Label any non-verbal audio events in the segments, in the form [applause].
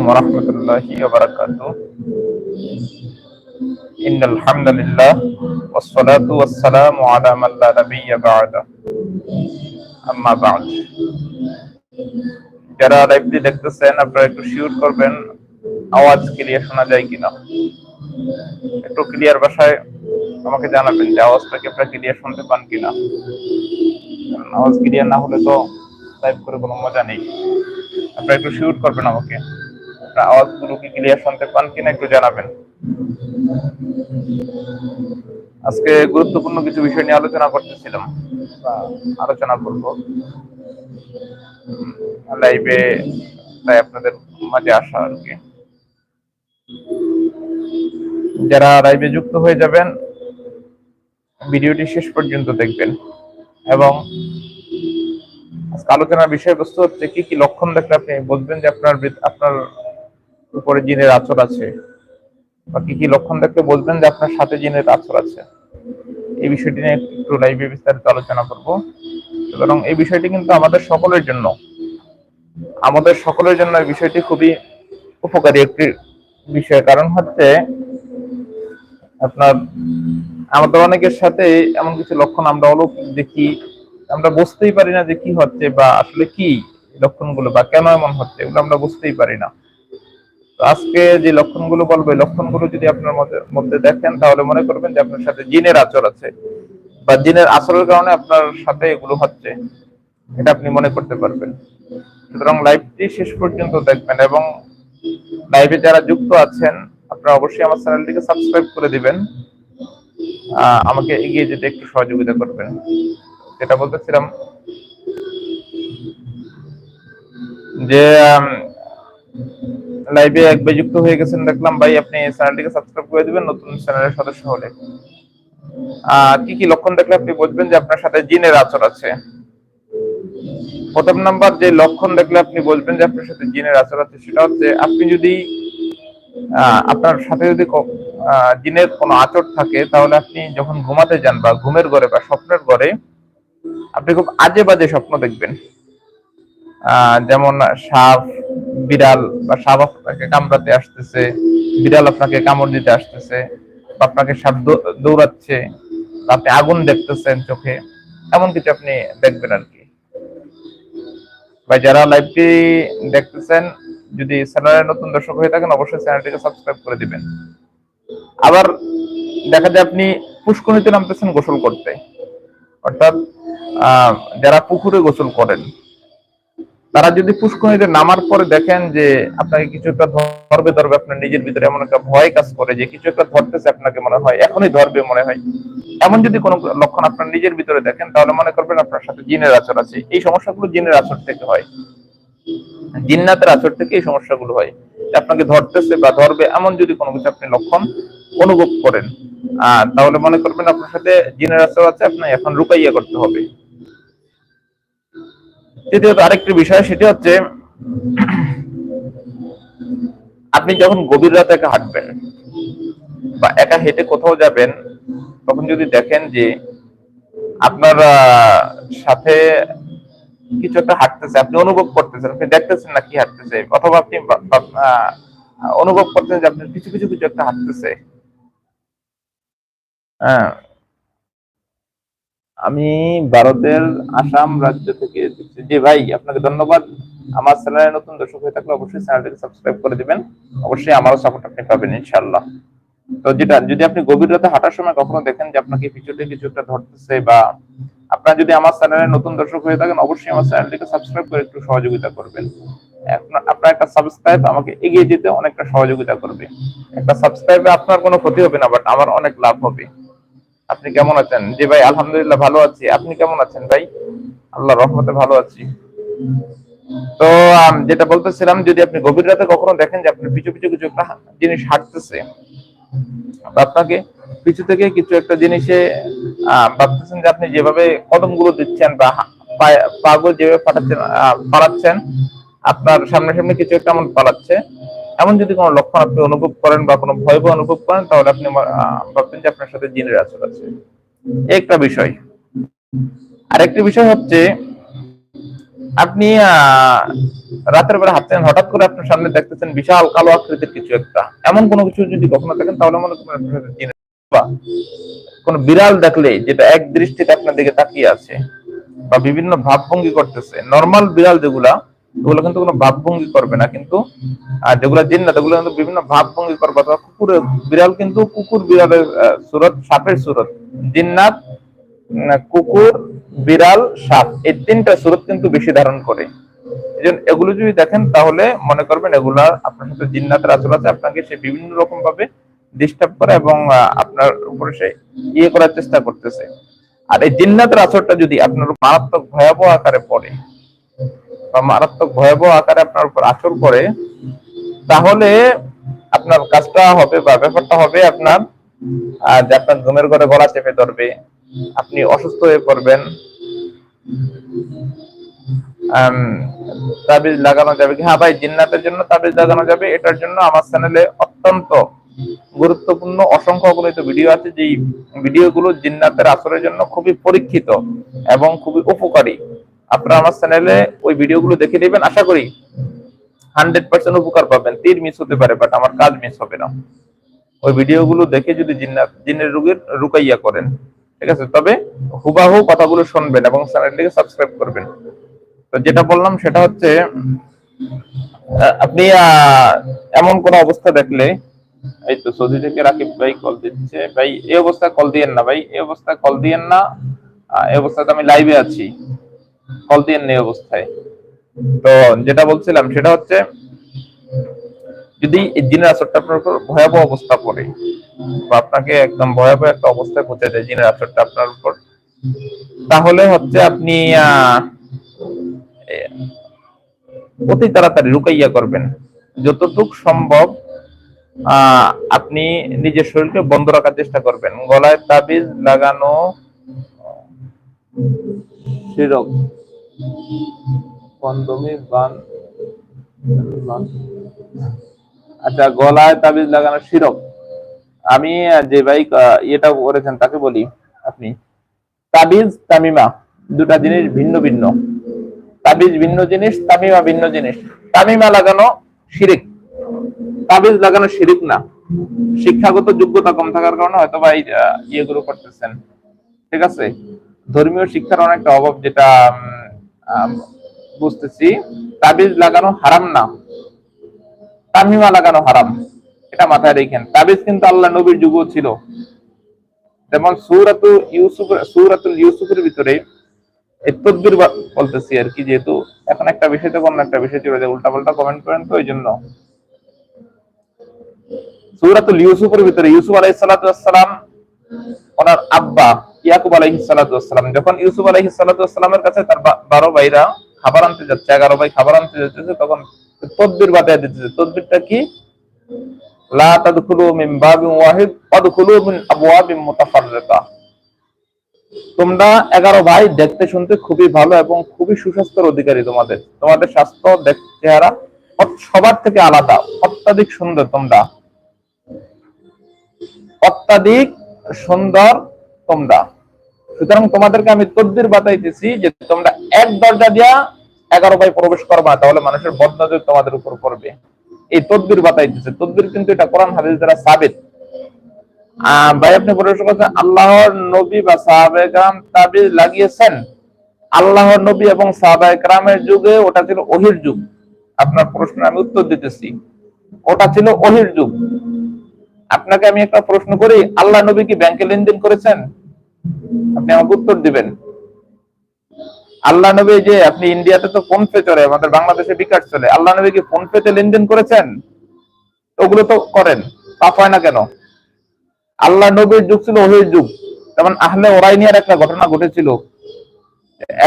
ورحمة الله وبركاته إن الحمد لله والصلاة والسلام على من لا نبي بعده أما بعد যারা লাইভটি দেখতেছেন আপনারা একটু শিওর করবেন আওয়াজ ক্লিয়ার শোনা যায় কিনা একটু ক্লিয়ার ভাষায় আমাকে জানাবেন যে আওয়াজটাকে আপনারা ক্লিয়ার শুনতে পান কিনা আওয়াজ ক্লিয়ার না হলে তো লাইভ করে কোনো মজা নেই আপনারা একটু শিওর করবেন আমাকে আপনার আওয়াজগুলো কি ক্লিয়ার শুনতে পান কিনা একটু জানাবেন। আজকে গুরুত্বপূর্ণ কিছু বিষয় নিয়ে আলোচনা করতেছিলাম আলোচনা করব। লাইভে তাই আপনাদের মাঝে আসা আর কি। যারা লাইভে যুক্ত হয়ে যাবেন, ভিডিওটি শেষ পর্যন্ত দেখবেন। এবং আলোচনার বিষয়বস্তু হচ্ছে কি কি লক্ষণ দেখলে আপনি বুঝবেন যে আপনার আপনার উপরে জিনের আচর আছে? বা কি কি লক্ষণ দেখলে বুঝবেন যে আপনার সাথে জিনের আচর আছে? এই বিষয়টি নিয়ে একটু লাইভে বিস্তারিত আলোচনা করব। সুতরাং এই বিষয়টি কিন্তু আমাদের সকলের জন্য, আমাদের সকলের জন্য এই বিষয়টি খুবই উপকারী একটি বিষয়। কারণ হচ্ছে আপনার, আমাদের অনেকের সাথে এমন কিছু লক্ষণ আমরা অলৌকিক দেখি আমরা বুঝতেই পারি না যে কি হচ্ছে বা আসলে কি লক্ষণগুলো বা কেন এমন হচ্ছে, এগুলো আমরা বুঝতেই পারি না। আজকে যে লক্ষণগুলো বলব লক্ষণগুলো যদি আপনার মধ্যে দেখেন, তাহলে মনে করবেন যে আপনার সাথে জিনের আচর আছে বা জিনের আচরের কারণে আপনার সাথে এগুলো হচ্ছে। এটা আপনি মনে করতে পারবেন। সুতরাং লাইভটি শেষ পর্যন্ত দেখবেন এবং লাইভে যারা যুক্ত আছেন, আপনারা অবশ্যই আমার চ্যানেলটিকে সাবস্ক্রাইব করে দিবেন। আমাকে এগিয়ে যেতে একটু সহযোগিতা করবেন। যেটা বলতেছিলাম যে লাইভে একবার যুক্ত হয়ে গেছেন, দেখলাম ভাই আপনি চ্যানেলটিকে সাবস্ক্রাইব করে দিবেন, নতুন চ্যানেলের সদস্য হলে। কি কি লক্ষণ দেখলে আপনি বুঝবেন যে আপনার সাথে জিনের আচর আছে। প্রথম নাম্বার যে লক্ষণ দেখলে আপনি বলবেন যে আপনার সাথে জিনের আচর আছে, সেটা হচ্ছে আপনি যদি আপনার সাথে যদি জিনের কোনো আচর থাকে, তাহলে আপনি যখন ঘুমাতে যান বা ঘুমের ঘরে বা স্বপ্নের ঘরে, আপনি খুব আজে বাজে স্বপ্ন দেখবেন। যেমন সাপ বিড়াল বা সাপ আপনাকে কামড়াতে আসতেছে, বিড়াল আপনাকে কামড় দিতে আসতেছে, বা আপনাকে সাপ দৌড়াচ্ছে, বা আপনি আগুন দেখতেছেন চোখে, এমন কিছু আপনি দেখবেন আর কি। ভাই, যারা লাইভটি দেখতেছেন, যদি চ্যানেলের নতুন দর্শক হয়ে থাকেন, অবশ্যই চ্যানেলটিকে সাবস্ক্রাইব করে দিবেন। আবার দেখা যায় আপনি পুষ্করিতে নামতেছেন গোসল করতে। অর্থাৎ যারা পুকুরে গোসল করেন তারা যদি পুষ্করিতে নামার পরে দেখেন যে আপনাকে কিছু একটা ধরবে ধরবে আপনার নিজের ভিতরে এমন একটা ভয় কাজ করে যে কিছু একটা ধরতেছে আপনাকে মনে হয়, এখনই ধরবে মনে হয়। এমন যদি কোনো লক্ষণ আপনার নিজের ভিতরে দেখেন, তাহলে মনে করবেন আপনার সাথে জিনের আচর আছে। এই সমস্যাগুলো জিনের আচর থেকে হয়। জিন্নাতের আচর থেকে এই সমস্যাগুলো হয়। আপনাকে ধরতেছে বা ধরবে এমন যদি কোনো কিছু আপনি লক্ষণ অনুভব করেন তাহলে মনে করবেন আপনার সাথে জিনের আচর আছে আপনি এখন রুকাইয়া করতে হবে। তৃতীয়ত আরেকটি বিষয়, সেটি হচ্ছে আপনি যখন গভীর রাতে একা হাঁটবেন বা একা হেঁটে কোথাও যাবেন, তখন যদি দেখেন যে আপনার সাথে কিছু একটা হাঁটতেছে, আপনি অনুভব করতেছেন, আপনি দেখতেছেন না কি হাঁটতেছে, অথবা আপনি অনুভব করতেছেন যে আপনার কিছু কিছু কিছু একটা হাঁটতেছে। হ্যাঁ আমি ভারতের আসাম রাজ্য থেকে জি ভাই, আপনাকে ধন্যবাদ। আমার চ্যানেলে নতুন দর্শক হয়ে থাকলে অবশ্যই চ্যানেলটিকে সাবস্ক্রাইব করে দিবেন। অবশ্যই আমারও সাপোর্ট আপনি পাবেন, ইনশাআল্লাহ। তো যেটা, যদি আপনি গভীর রাতে হাঁটার সময় কখনো দেখেন যে আপনাকে পিছুতে কিছু একটা ধরতেছে বা আপনার যদি আমার চ্যানেলে নতুন দর্শক হয়ে থাকেন, অবশ্যই আমার চ্যানেলটিকে সাবস্ক্রাইব করে একটু সহযোগিতা করবেন। আপনার- আপনার একটা সাবস্ক্রাইব আমাকে এগিয়ে যেতে অনেকটা সহযোগিতা করবে। একটা সাবস্ক্রাইবে আপনার কোনো ক্ষতি হবে না বাট আমার অনেক লাভ হবে। আপনি কেমন আছেন? জি ভাই, আলহামদুলিল্লাহ ভালো আছি। আপনি কেমন আছেন ভাই? আল্লাহ রহমতে ভালো আছি। তো যেটা বলতেছিলাম, যদি আপনি গভীর রাতে কখনো দেখেন যে আপনার পিছু পিছু কিছু একটা জিনিস হাঁটতেছে আপনাকে পিছু থেকে কিছু একটা জিনিসে ভাবতেছেন যে আপনি যেভাবে কদমগুলো দিচ্ছেন বা পাগুলো যেভাবে পাঠাচ্ছেন পালাচ্ছেন আপনার সামনে সামনে কিছু একটা এমন পালাচ্ছে এমন যদি কোনো লক্ষণ আপনি অনুভব করেন বা কোনো ভয় অনুভব করেন তাহলে আপনি আহ, ভাববেন যে আপনার সাথে জিনের আচর আছে। একটা বিষয়। আরেকটি বিষয় হচ্ছে আপনি রাতের বেলা হাঁটছেন হঠাৎ করে আপনার সামনে দেখতেছেন বিশাল কালো আকৃতির কিছু একটা। এমন কোনো কিছু যদি কখনো দেখেন তাহলে মনে করবেন আপনার সাথে জিনের বা কোন বিড়াল দেখলে যেটা এক দৃষ্টিতে আপনার দিকে তাকিয়ে আছে বা বিভিন্ন ভাবভঙ্গি করতেছে। নর্মাল বিড়াল যেগুলা ওগুলো কিন্তু কোনো ভাবভঙ্গি করবে না, কিন্তু, আর যেগুলো জিন্নাত ওগুলো কিন্তু বিভিন্ন ভাবভঙ্গি করবে, অথবা কুকুরের বিড়াল কিন্তু কুকুর বিড়ালের সুরত, সাপের সুরত। জিন্নাত কুকুর, বিড়াল, সাপ, এই তিনটা সুরত কিন্তু বেশি ধারণ করে। এগুলো যদি দেখেন, তাহলে মনে করবেন এগুলা আপনার সাথে জিন্নাতের আচর আছে, আপনাকে সে বিভিন্ন রকম ভাবে ডিস্টার্ব করে এবং আপনার উপরে সে ইয়ে করার চেষ্টা করতেছে। আর এই জিন্নাতের আচরটা যদি আপনার মারাত্মক ভয়াবহ আকারে পড়ে বা মারাত্মক ভয়াবহ আকারে আপনার উপর আচর করে, তাহলে আপনার কাজটা হবে বা ব্যাপারটা হবে আপনার যে আপনার ঘুমের ঘরে গলা চেপে ধরবে, আপনি অসুস্থ হয়ে পড়বেন তাবিজ লাগানো যাবে হ্যাঁ ভাই, জিন্নাতের জন্য তাবিজ লাগানো যাবে, এটার জন্য আমার চ্যানেলে অত্যন্ত গুরুত্বপূর্ণ অসংখ্য অগণিত ভিডিও আছে, যেই ভিডিওগুলো জিন্নাতের আসরের জন্য খুবই পরীক্ষিত এবং খুবই উপকারী। আপনারা আমার চ্যানেলে ওই ভিডিওগুলো দেখে নেবেন। আশা করি হান্ড্রেড পার্সেন্ট উপকার পাবেন। তীর মিস হতে পারে বাট আমার কাজ মিস হবে না। ওই ভিডিওগুলো দেখে যদি জিনের রোগীর রুকাইয়া করেন, ঠিক আছে? তবে হুবাহু কথাগুলো শুনবেন এবং চ্যানেলটিকে সাবস্ক্রাইব করবেন। তো যেটা বললাম সেটা হচ্ছে আপনি এমন কোন অবস্থা দেখলে, এই তো সৌদি থেকে রাকিব ভাই কল দিচ্ছে, ভাই, এই অবস্থায় কল দিয়েন না, ভাই, এই অবস্থায় কল দিয়েন না এই অবস্থায় তো আমি লাইভে আছি। কল দিয়েন না এই অবস্থায়। তো যেটা বলছিলাম, সেটা হচ্ছে যদি এই জিনের আসরটা আপনার উপর ভয়াবহ অবস্থা পড়ে বা আপনাকে একদম ভয়াবহ একটা অবস্থায় পৌঁছে দেয় জিনের আসরটা আপনার উপর, তাহলে হচ্ছে আপনি অতি তাড়াতাড়ি রুকাইয়া করবেন। যতটুক সম্ভব আপনি নিজের শরীরকে বন্ধ রাখার চেষ্টা করবেন। গলায় তাবিজ লাগানো, শিরক। কন্দমি বান। আচ্ছা গলায় তাবিজ লাগানো শিরক আমি যে ভাই ইয়েটা করেছেন তাকে বলি আপনি। তাবিজ তামিমা দুটা জিনিস ভিন্ন ভিন্ন। তাবিজ ভিন্ন জিনিস তামিমা ভিন্ন জিনিস। তামিমা লাগানো শিরিক। তাবিজ লাগানো শিরিক না। শিক্ষাগত যোগ্যতা কম থাকার কারণে হয়তো আহ, ইয়েগুলো করতেছেন। ঠিক আছে? ধর্মীয় শিক্ষার অনেকটা অভাব যেটা বুঝতেছি। তাবিজ লাগানো হারাম না। তামিমা লাগানো হারাম। এটা মাথায় রেখেন। তাবিজ কিন্তু আল্লাহ নবীর যুগও ছিল। যেমন সূরাতু ইউসুফ, সূরাতুল ইউসুফের ভিতরে তদ্বির বলতেছি আর কি, যেহেতু এখন একটা বিষয় থেকে অন্য একটা বিষয় চলে যায় উল্টা পাল্টা কমেন্ট করেন তো ওই জন্য সূরাতুল ইউসুফের ভিতরে ইউসুফ আলাইহিস ওনার আব্বা ইয়াকুব আলাইহিস সালাতু ওয়াসসালাম, যখন ইউসুফ আলাইহিস সালাতু ওয়াসসালামের কাছে তার বারো ভাইরা খাবার আনতে যাচ্ছে, এগারো ভাই খাবার আনতে যাচ্ছে, তখন তদ্বির বাতায় দিতেছে। তদ্বিরটা কি? তোমরা এগারো ভাই দেখতে শুনতে খুবই ভালো এবং খুবই সুস্বাস্থ্যের অধিকারী তোমাদের। তোমাদের স্বাস্থ্য চেহারা সবার থেকে আলাদা, অত্যাধিক সুন্দর তোমরা। অত্যাধিক সুন্দর তোমরা। সুতরাং তোমাদেরকে আমি তদ্বির বাতাইতেছি যে তোমরা এক দরজা দিয়া এগারো ভাই প্রবেশ করবা, তাহলে মানুষের বদনজর তোমাদের উপর পড়বে। এই তদ্বির বাতাইতেছে। তদ্বির কিন্তু এটা কোরআন হাদিস দ্বারা সাবিত। ভাই, আপনি প্রশ্ন করছেন, আল্লাহর নবী বা সাহাবেকরাম তাবিজ লাগিয়েছেন? আল্লাহর নবী এবং সাহাবাহামের যুগে ওটা ছিল অহির যুগ। আপনার প্রশ্নের আমি উত্তর দিতেছি। ওটা ছিল অহির যুগ। আপনাকে আমি একটা প্রশ্ন করি, আল্লাহ নবী কি ব্যাংকে লেনদেন করেছেন? আপনি আমাকে উত্তর দিবেন। আল্লাহ নবী যে আপনি ইন্ডিয়াতে তো ফোন পে চলে, আমাদের বাংলাদেশে বিকাশ চলে। আল্লাহ নবী কি ফোন পেতে লেনদেন করেছেন? ওগুলো তো করেন, পাপ হয় না কেন? আল্লাহ নবীর যুগ ছিল ওহির যুগ। যেমন আহলে ওরাইনিয়ার একটা ঘটনা ঘটেছিল।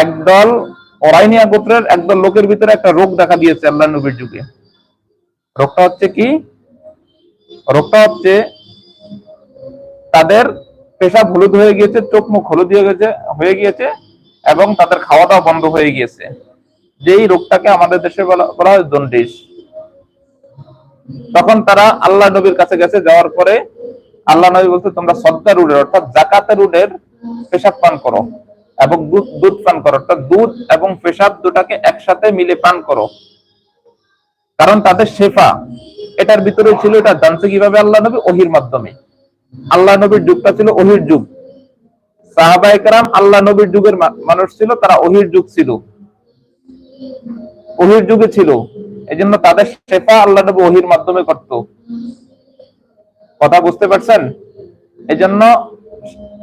একদল ওরাইনিয়া গোত্রের একদল লোকের ভিতরে একটা রোগ দেখা দিয়েছে আল্লাহ নবীর যুগে। রোগটা হচ্ছে কি? রোগটা হচ্ছে তাদের পেশাব হলুদ হয়ে গিয়েছে, চোখ মুখ হলুদ হয়ে গেছে, হয়ে গিয়েছে, এবং তাদের খাওয়া দাওয়া বন্ধ হয়ে গিয়েছে। যেই রোগটাকে আমাদের দেশে বলা হয় জন্ডিস। তখন তারা আল্লাহ নবীর কাছে গেছে, যাওয়ার পরে আল্লাহ নবী বলছে, তোমরা সদ্গা রুডের, অর্থাৎ জাকাতের রুডের পেশাব পান করো এবং দুধ দুধ পান করো, অর্থাৎ দুধ এবং পেশাব দুটাকে একসাথে মিলে পান করো। কারণ তাদের শেফা, এটার ভিতরে ছিল, এটা জানছে কীভাবে আল্লাহ নবী? ওহির মাধ্যমে। আল্লাহ নবীর যুগটা ছিল ওহির যুগ। সাহাবা একরাম আল্লাহ নবীর যুগের মানুষ ছিল, তারা ওহির যুগ ছিল। ওহির যুগে ছিল। এই জন্য তাদের শেফা আল্লাহ নবী ওহির মাধ্যমে করত। কথা বুঝতে পারছেন? এই জন্য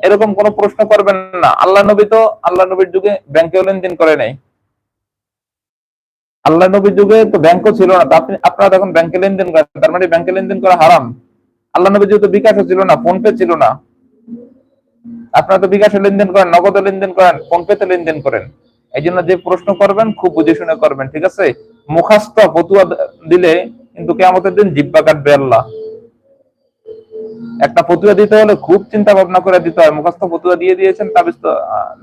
এরকম কোন প্রশ্ন করবেন না। আল্লাহ নবী তো আল্লাহ নবীর যুগে ব্যাংকে লেনদেন করে নাই। আল্লাহ নবীর যুগে তো ব্যাংকও ছিল না। আপনি আপনারা তখন ব্যাংকে লেনদেন করেন, তার মানে ব্যাংকে লেনদেন করা হারাম। আল্লাহ নবীর যুগে তো বিকাশও ছিল না ফোন পে ছিল না, আপনারা তো বিকাশে লেনদেন করেন নগদে লেনদেন করেন ফোন পেতে লেনদেন করেন। এই জন্য যে প্রশ্ন করবেন, খুব বুঝে শুনে করবেন, ঠিক আছে? মুখাস্ত ফতুয়া দিলে কিন্তু কেমতের দিন জিব্বা কাটবে আল্লাহ। একটা ফতুয়া দিতে হলে খুব চিন্তা ভাবনা করে দিতে হয়। মুখাস্ত ফতুয়া দিয়ে দিয়েছেন তাবিজ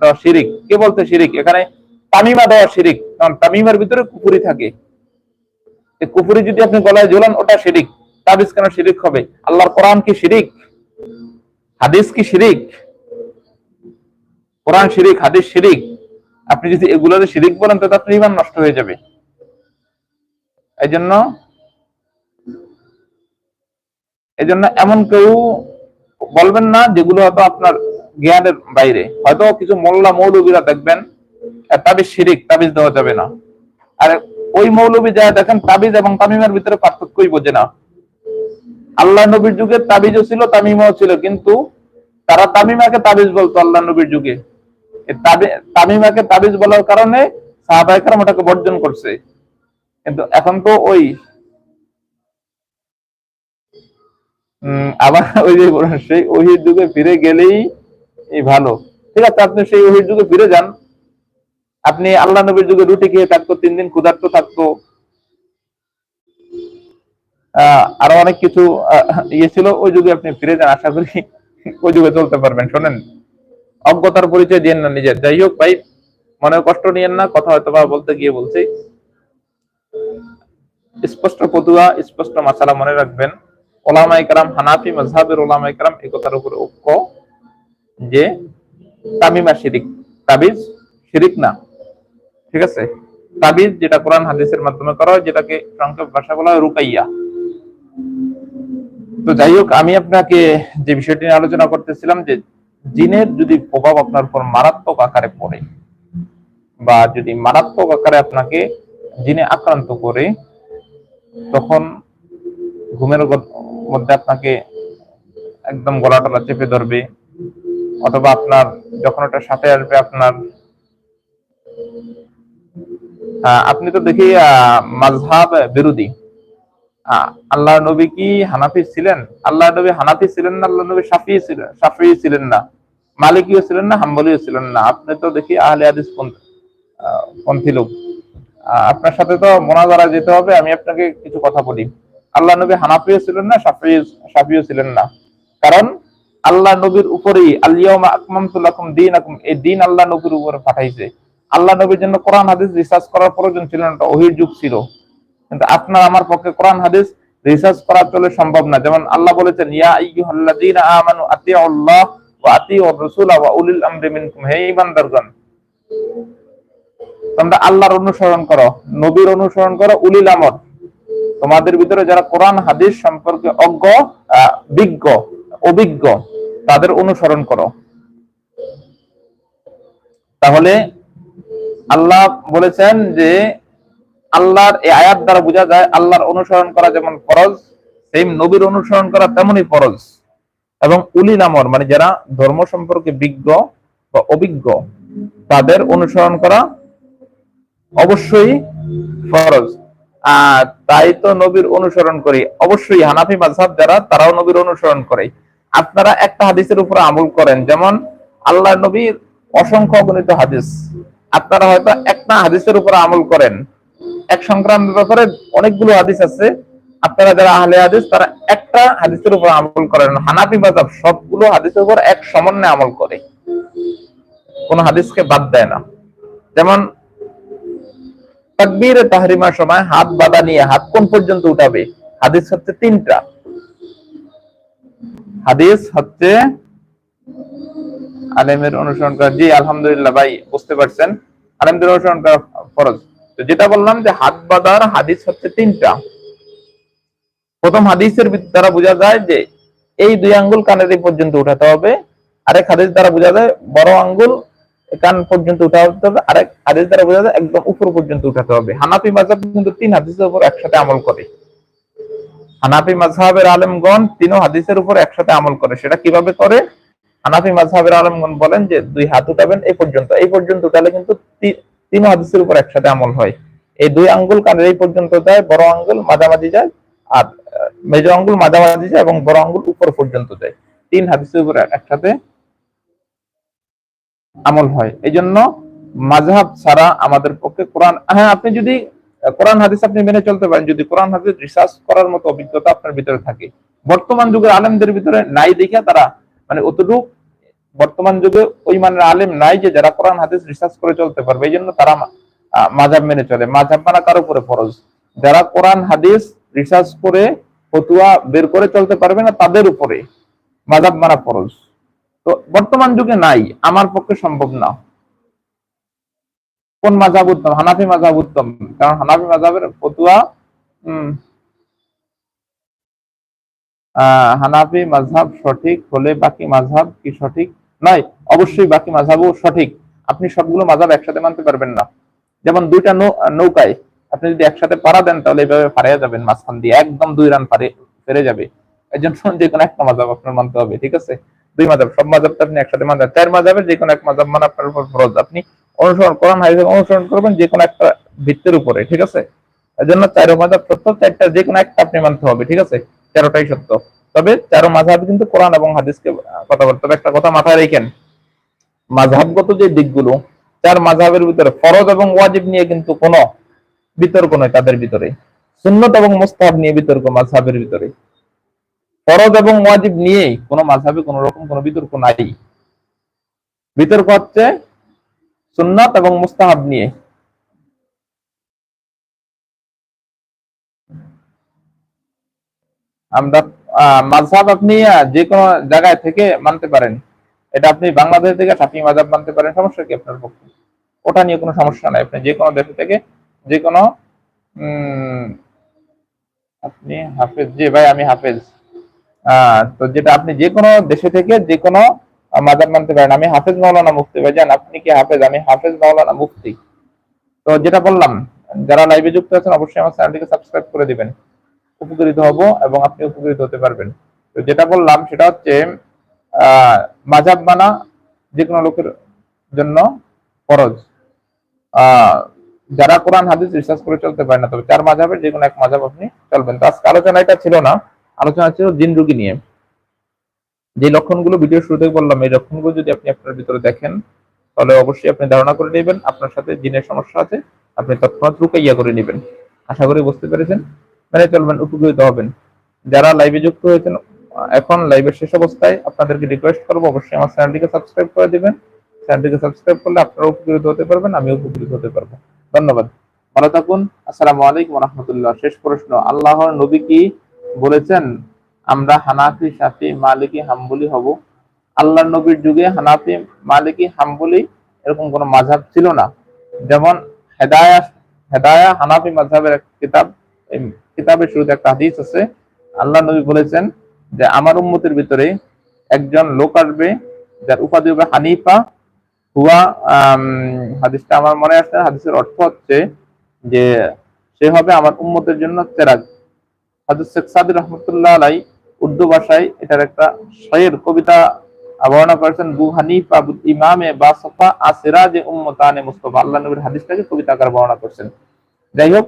দেওয়া শিরিক। কে বলতে শিরিক? এখানে তামিমা দেওয়া শিরিক। কারণ তামিমার ভিতরে কুপুরি থাকে। কুপুরি যদি আপনি গলায় ঝোলান, ওটা শিরিক। তাবিজ কেন শিরিক হবে? আল্লাহর কোরআন কি শিরিক? হাদিস কি শিরিক? কোরআন শিরিক, হাদিস শিরিক? আপনি যদি এগুলোর শিরিক বলেন, তাহলে আপনার ইমান নষ্ট হয়ে যাবে। এই জন্য এই জন্য এমন কেউ বলবেন না যেগুলো হয়তো আপনার জ্ঞানের বাইরে। হয়তো কিছু মোল্লা মৌলবীরা দেখবেন তাবিজ শিরিক, তাবিজ দেওয়া যাবে না। আর, ওই মৌলবী যা দেখেন, তাবিজ এবং তামিমের ভিতরে পার্থক্যই বোঝে না। আল্লাহ নবীর যুগে তাবিজও ছিল, তামিমাও ছিল, কিন্তু তারা তামিমাকে তাবিজ বলতো আল্লাহ নবীর যুগে। তামিমাকে তাবিজ বলার কারণে সাহাবাহিকরাম ওটাকে বর্জন করছে। কিন্তু এখন তো ওই আবার [laughs] ওই যে সেই ওহির যুগে ফিরে গেলেই ভালো। ঠিক আছে, আপনি সেই ওহির যুগে ফিরে যান। আপনি আল্লাহ নবীর যুগে রুটি খেয়ে থাকতো, তিন দিন ক্ষুধার্ত থাকতো। আরও অনেক কিছু ইয়ে ছিল, ওই যুগে আপনি ফিরে যান, আশা করি ওই যুগে চলতে পারবেন, শোনেন। অজ্ঞতার পরিচয় দিয়েন না নিজের। যাই হোক ভাই মনে কষ্ট নিয়েন না, কথা হয়তো বা বলতে গিয়ে বলছি। স্পষ্ট পতুয়া স্পষ্ট মাসালা মনে রাখবেন। ওলামা ইকরাম হানাফি মজহাবের ওলামা ইকরাম এই কথার উপরে ঐক্য যে তামিমা শিরিক। তাবিজ শিরিক না, ঠিক আছে? তাবিজ যেটা কোরআন, হাদিসের মাধ্যমে করা হয়, যেটাকে সংক্ষেপ ভাষা বলা হয় রুকাইয়া। তো যাই হোক আমি আপনাকে যে বিষয়টি নিয়ে আলোচনা করতেছিলাম যে জিনের যদি প্রভাব আপনার উপর মারাত্মক আকারে পড়ে বা যদি মারাত্মক আকারে আপনাকে জিনে আক্রান্ত করে তখন ঘুমের মধ্যে আপনাকে একদম গলা টলা চেপে ধরবে অথবা আপনার যখন ওটা সাথে আসবে আপনার আপনি তো দেখি আহ, মাযহাব বিরোধী। আল্লাহ নবী কি হানাফি ছিলেন? আল্লাহ নবী হানাফি ছিলেন না, আল্লাহ নবী সাফি ছিলেন সাফি ছিলেন না। মালিকিও ছিলেন না, হাম্বলিও ছিলেন না। আপনি তো দেখি আহলে হাদিস পন্থী লোক। আপনার সাথে তো মোনাজারা যেতে হবে, আমি আপনাকে কিছু কথা বলি। আল্লাহ নবী হানাফিও ছিলেন না সাফি সাফিও ছিলেন না। কারণ আল্লাহ নবীর উপরেই আলিয়াউমা আকমামতু লাকুম দীনাকুম, এই দিন আল্লাহ নবীর উপরে পাঠাইছে। আল্লাহ নবীর জন্য কোরআন, হাদিস রিসার্চ করার প্রয়োজন ছিল না ওহির যুগ ছিল। কিন্তু আপনার আমার পক্ষে কোরআন হাদিস রিসার্চ করা চলে সম্ভব না। যেমন আল্লাহ বলেছেন, ইয়া আইয়ুহাল্লাযীনা আমানু আতিউল্লাহ ওয়া আতিউর রাসূলা ওয়া উলিল আমরি মিনকুম। হে ঈমানদারগণ, তোমরা আল্লাহর অনুসরণ করো, নবীর অনুসরণ করো, উলিল আমর। তোমাদের ভিতরে যারা কোরআন হাদিস সম্পর্কে অজ্ঞ বিজ্ঞ, অভিজ্ঞ, তাদের অনুসরণ করো। তাহলে আল্লাহ বলেছেন যে আল্লাহর এই আয়াত দ্বারা বোঝা যায়, আল্লাহর অনুসরণ করা যেমন ফরজ, সেম নবীর অনুসরণ করা তেমনই ফরজ। এবং উলিল আমর মানে যারা ধর্ম সম্পর্কে বিজ্ঞ বা অভিজ্ঞ, তাদের অনুসরণ করা অবশ্যই ফরজ। আর তাই তো নবীর অনুসরণ করি। অবশ্যই হানাফি মাযহাব যারা, তারাও নবীর অনুসরণ করে। আপনারা একটা হাদিসের উপর আমল করেন, যেমন আল্লাহ নবীর অসংখ্য অগণিত হাদিস। আপনারা হয়তো একটা হাদিসের উপর আমল করেন। এক সংক্রান্ত ব্যাপারে অনেকগুলো হাদিস আছে। আপনারা যারা আহলে হাদিস, তারা একটা হাদিসের উপর আমল করেন। হানাফি মাযহাব সবগুলো হাদিসের উপর এক সমন্বয়ে আমল করে। কোন হাদিসকে বাদ দেয় না। যেমন, তাকবীরে তাহরিমার সময় হাত বাঁধা নিয়ে হাত কোন পর্যন্ত উঠাবে? হাদিস হচ্ছে তিনটা। হাদিস হচ্ছে, আলেমের অনুসরণ করা। জি, আলহামদুলিল্লাহ ভাই, বুঝতে পারছেন। আলেমদের অনুসরণ করা ফরজ। তো যেটা বললাম যে হাত বাঁধার হাদিস হচ্ছে তিনটা। প্রথম হাদিসের দ্বারা বোঝা যায় যে এই দুই আঙ্গুল কানের এই পর্যন্ত উঠাতে হবে। আরেক হাদিস দ্বারা বোঝা যায় বড় আঙ্গুল কান পর্যন্ত উঠাতে হবে। আরেক হাদিস দ্বারা বোঝা যায় একদম উপর পর্যন্ত উঠাতে হবে। হানাফি মাযহাব কিন্তু তিন হাদিসের উপর একসাথে আমল করে। হানাফি মাযহাবের আলেমগণ তিন হাদিসের উপর একসাথে আমল করে। সেটা কীভাবে করে? হানাফি মাযহাবের আলেমগণ বলেন যে দুই হাত উঠাবেন এই পর্যন্ত। এই পর্যন্ত উঠালে কিন্তু তিন হাদিসের উপর একসাথে আমল হয়। এই দুই আঙ্গুল কানের এই পর্যন্ত যায় বড় আঙ্গুল মাঝামাঝি যায় আর আহ, মেজ আঙ্গুল মাঝামাঝি যায় এবং বড় আঙ্গুল উপর পর্যন্ত যায়। তিন হাদিসের উপর একসাথে আমল হয়। এই জন্য মাঝহাব ছাড়া আমাদের পক্ষে কোরআন হ্যাঁ আপনি যদি কোরআন হাদিস আপনি মেনে চলতে পারেন যদি কোরআন হাদিস রিসার্চ করার মতো অভিজ্ঞতা আপনার ভিতরে থাকে। বর্তমান যুগের আলেমদের ভিতরে নাই দেখে তারা মানে অতটুকু বর্তমান যুগে ওই মানের আলেম নাই যে যারা কোরআন হাদিস রিসার্চ করে চলতে পারবে। এই জন্য তারা আহ, মাঝহাব মেনে চলে। মাঝহাব মানা কার উপরে ফরজ। যারা কোরআন হাদিস রিসার্চ করে ফতুয়া বের করে চলতে পারবে না তাদের উপরে মাঝহাব মানা ফরজ। তো বর্তমান যুগে নাই আমার পক্ষে সম্ভব না। কোন মাঝাব উত্তম? হানাফি মাঝাব উত্তম। কারণ হানাফি মাঝাবের ফতুয়া হানাফি মাঝহাব সঠিক হলে বাকি মাঝহাব কি সঠিক? নয়, অবশ্যই বাকি মাঝহাবও সঠিক। আপনি সবগুলো মাঝহাব একসাথে মানতে পারবেন না। যেমন দুইটা নৌকায় আপনি যদি একসাথে পাড়া দেন, তাহলে এইভাবে পাড়িয়ে যাবেন মাঝখান দিয়ে। একদম দুই রান পারে ফেরে যাবে। এই জন্য [laughs] যে কোনো একটা মাঝহাব আপনার মানতে হবে, ঠিক আছে? দুই মাঝহাব সব মাঝহাব তো আপনি একসাথে মানতে চার মাঝহাবের যে কোনো এক মাঝহাব মানে আপনার উপর ফরজ। আপনি অনুসরণ কোরআন হাদিস অনুসরণ করবেন যে কোনো একটা ভিত্তির উপরে, ঠিক আছে? এই জন্য চারো মাঝহাব সত্য, চারটা যে কোনো একটা আপনি মানতে হবে, ঠিক আছে? তেরোটাই সত্য। তবে তেরো মাঝহাব কিন্তু কোরআন এবং হাদিসকে কথা বলতে তবে একটা কথা মাথায় রেখেন, মাঝহাবগত যে দিকগুলো, চার মাঝহাবের ভিতরে ফরজ এবং ওয়াজিব নিয়ে কিন্তু কোনো বিতর্ক নয় তাদের ভিতরে। সুন্নত এবং মুস্তাহাব নিয়ে বিতর্ক মাঝহাবের ভিতরে। ফরজ এবং ওয়াজিব নিয়ে কোনো মাঝহাবে কোনো রকম কোনো বিতর্ক নাই। বিতর্ক হচ্ছে সুন্নাত এবং মুস্তাহাব নিয়ে। আমরা আহ, মাযহাব আপনি যে কোনো জায়গায় থেকে মানতে পারেন। এটা আপনি বাংলাদেশ থেকে সাফি মাযহাব মানতে পারেন সমস্যা কি আপনার পক্ষে? ওটা নিয়ে কোনো সমস্যা নাই। আপনি যে কোনো দেশ থেকে যে কোনো আপনি হাফেজ জি ভাই আমি হাফেজ। তো যেটা আপনি যে কোনো দেশে থেকে যে কোনো মাযহাব মানতে পারেন। আমি হাফেজ মাওলানা মুফতি ভাই জান আপনি কি হাফেজ? আমি হাফেজ মাওলানা মুফতি। তো যেটা বললাম যারা লাইভে যুক্ত আছেন অবশ্যই আমার চ্যানেলটিকে সাবস্ক্রাইব করে দিবেন। উপকৃত হব এবং আপনি উপকৃত হতে পারবেন। তো যেটা বললাম, সেটা হচ্ছে মাঝাব মানা যে কোনো লোকের জন্য ফরজ। যারা কোরআন, হাদিস রিসার্চ করে চলতে পারে না, তবে চার মাঝাবের যে কোনো এক মাঝাব আপনি চলবেন। তো আজকে আলোচনা এটা ছিল না, আলোচনা ছিল জিন রোগী নিয়ে। যে লক্ষণগুলো ভিডিও শুরুতে বললাম, এই লক্ষণগুলো যদি আপনি আপনার ভিতরে দেখেন, তাহলে অবশ্যই আপনি ধারণা করে নেবেন, আপনার সাথে জিনের সমস্যা আছে, আপনি তৎক্ষণাৎ রুকাইয়া করে নেবেন। আশা করি বুঝতে পেরেছেন। মেনে চলবেন, উপকৃত হবেন। যারা লাইভে যুক্ত হয়েছেন, এখন লাইভের শেষ অবস্থায় আপনাদেরকে রিকোয়েস্ট করব, অবশ্যই আমার চ্যানেলটিকে সাবস্ক্রাইব করে দিবেন। চ্যানেলটিকে সাবস্ক্রাইব করলে আপনারা উপকৃত হতে পারবেন আমি উপকৃত হতে পারব। ধন্যবাদ। ভালো থাকুন, আসসালামু আলাইকুম রহমতুল্লাহ। শেষ প্রশ্ন, আল্লাহর নবী কি বলেছেন? আমরা হানাফি, শাফি, মালিকি, হাম্বলি হব। আল্লাহর নবীর যুগে হানাফি, মালিকি, হাম্বলি এরকম কোনো মাঝহাব ছিল না। যেমন হেদায়া হেদায়া হানাফি মাঝহাবের এক কিতাব কিতাবের শুরুতে একটা হাদিস আছে। আল্লাহ নবী বলেছেন যে, আমার উম্মতের ভিতরে একজন লোক আসবে, যার উপাধি হবে হানিফা। হুয়া হাদিসটা আমার মনে আসছে হাদিসের অর্থ হচ্ছে যে, সে হবে আমার উম্মতের জন্য চেরাগ। হাদিস শেখ সাদি রহমতুল্লাহ আলাই উর্দু ভাষায় এটার একটা শয়ের কবিতা বর্ণনা করেছেন বু হানিফা ইমামে বা সফা আসিরাজে উম্মতানে মুস্তফা। আল্লাহ নবীর হাদিসটাকে কবিতা আকারে বর্ণনা করছেন। যাই হোক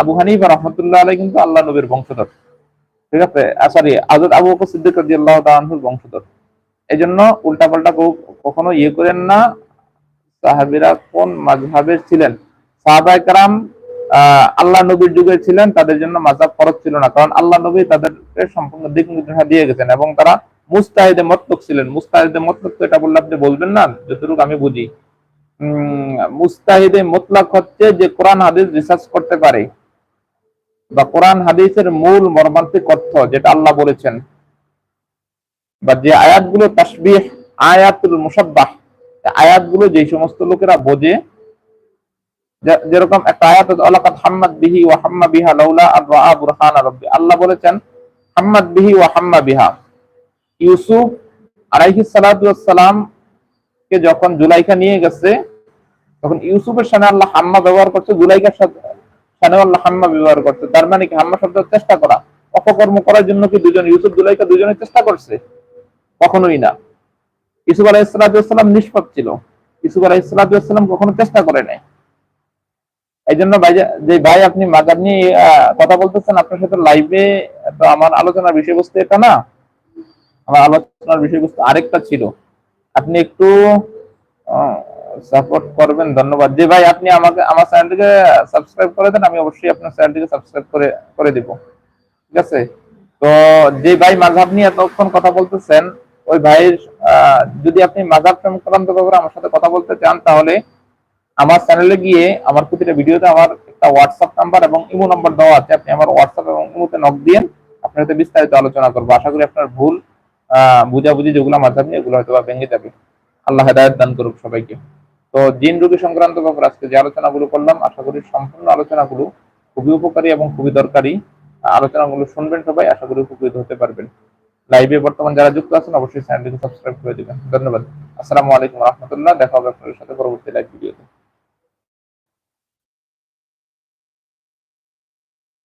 আবু হানিফা রহমতুল্লাহ আলাই কিন্তু আল্লাহ নবীর বংশধর। ঠিক আছে? সরি আজাদ আবু সিদ্দিক রাজিয়াল্লাহ বংশধর। এই জন্য উল্টা পাল্টা কখনো ইয়ে করেন না। সাহাবিরা কোন মাঝহাবের ছিলেন? সাহাবাই কারাম আল্লাহ নবীর যুগে ছিলেন, তাদের জন্য মাঝাব ফরজ ছিল না। কারণ আল্লাহ নবী তাদেরকে সম্পূর্ণ দিক নির্দেশনা দিয়ে গেছেন এবং তারা মুস্তাহিদে মতলক ছিলেন। মুস্তাহিদে মতলক তো এটা বললে আপনি বলবেন না, যতটুকু আমি বুঝি। মুস্তাহিদে মতলক হচ্ছে যে কোরআন হাদিস রিসার্চ করতে পারে। বা কোরআন হাদিসের মূল মর্মান্তিক অর্থ যেটা আল্লাহ বলেছেন। বা যে আয়াতগুলো তাসবিহ, আয়াতুল মুসাব্বাহ আয়াতগুলো যে সমস্ত লোকেরা বোঝে যেরকম একটা আয়াত আলাকাত হাম্মাদ বিহি ওয়া হাম্মা বিহা লাউলা আর রাআ বুরহান রাব্বি। আল্লাহ বলেছেন, হাম্মাদ বিহি ওয়া হাম্মা বিহা। ইউসুফ আলাইহিস সালাতু ওয়াস সালাম কে যখন জুলাইখা নিয়ে গেছে, তখন ইউসুফের সামনে আল্লাহ হাম্মা ব্যবহার করছে, জুলাইখার সাথে সামনে আল্লাহ হাম্মা ব্যবহার করছে। তার মানে কি হাম্মা শব্দ চেষ্টা করা, অপকর্ম করার জন্য কি দুজন, ইউসুফ জুলাইখা দুজনে চেষ্টা করছে? কখনোই না। ইসুফ আলাইসালাম নিষ্পাপ ছিল। ইসুফ আলাইসালাম কখনো চেষ্টা করে নাই। এই জন্য যে ভাই আপনি মাজার নিয়ে কথা বলতেছেন, আপনার সাথে লাইভে তো আমার আলোচনার বিষয়বস্তু এটা না। আমার আলোচনার বিষয়বস্তু আরেকটা ছিল। আপনি একটু সাপোর্ট করবেন, ধন্যবাদ। যে ভাই, আপনি আমাকে, আমার চ্যানেলটিকে সাবস্ক্রাইব করে দেন, আমি অবশ্যই আপনার চ্যানেলটিকে সাবস্ক্রাইব করে করে দিব। ঠিক আছে? তো যে ভাই মাঝহাব নিয়ে এতক্ষণ কথা বলতেছেন, ওই ভাইয়ের যদি আপনি মাঝহাব সংক্রান্ত ব্যাপারে আমার সাথে কথা বলতে চান, তাহলে আমার চ্যানেলে গিয়ে আমার প্রতিটা ভিডিওতে আমার একটা হোয়াটসঅ্যাপ নাম্বার এবং ইমো নাম্বার দেওয়া আছে। আপনি আমার হোয়াটসঅ্যাপ এবং ইমোতে নক দিয়েন আপনার সাথে বিস্তারিত আলোচনা করব। আশা করি আপনার ভুল বুঝাবুঝি যেগুলো নিয়ে এগুলো হয়তো বা ভেঙে যাবে। আল্লাহ হেদায়ত দান করুক সবাইকে। তো জিন রোগী সংক্রান্ত ব্যাপারে আজকে যে আলোচনাগুলো করলাম, আশা করি সম্পূর্ণ আলোচনাগুলো খুবই উপকারী এবং খুবই দরকারি। আলোচনাগুলো শুনবেন সবাই, আশা করি উপকৃত হতে পারবেন। লাইভে বর্তমান যারা যুক্ত আছেন, অবশ্যই চ্যানেলটিকে সাবস্ক্রাইব করে দেবেন। ধন্যবাদ। আসসালামু আলাইকুম রহমতুল্লাহ। দেখা হবে আপনাদের সাথে পরবর্তী লাইভ ভিডিওতে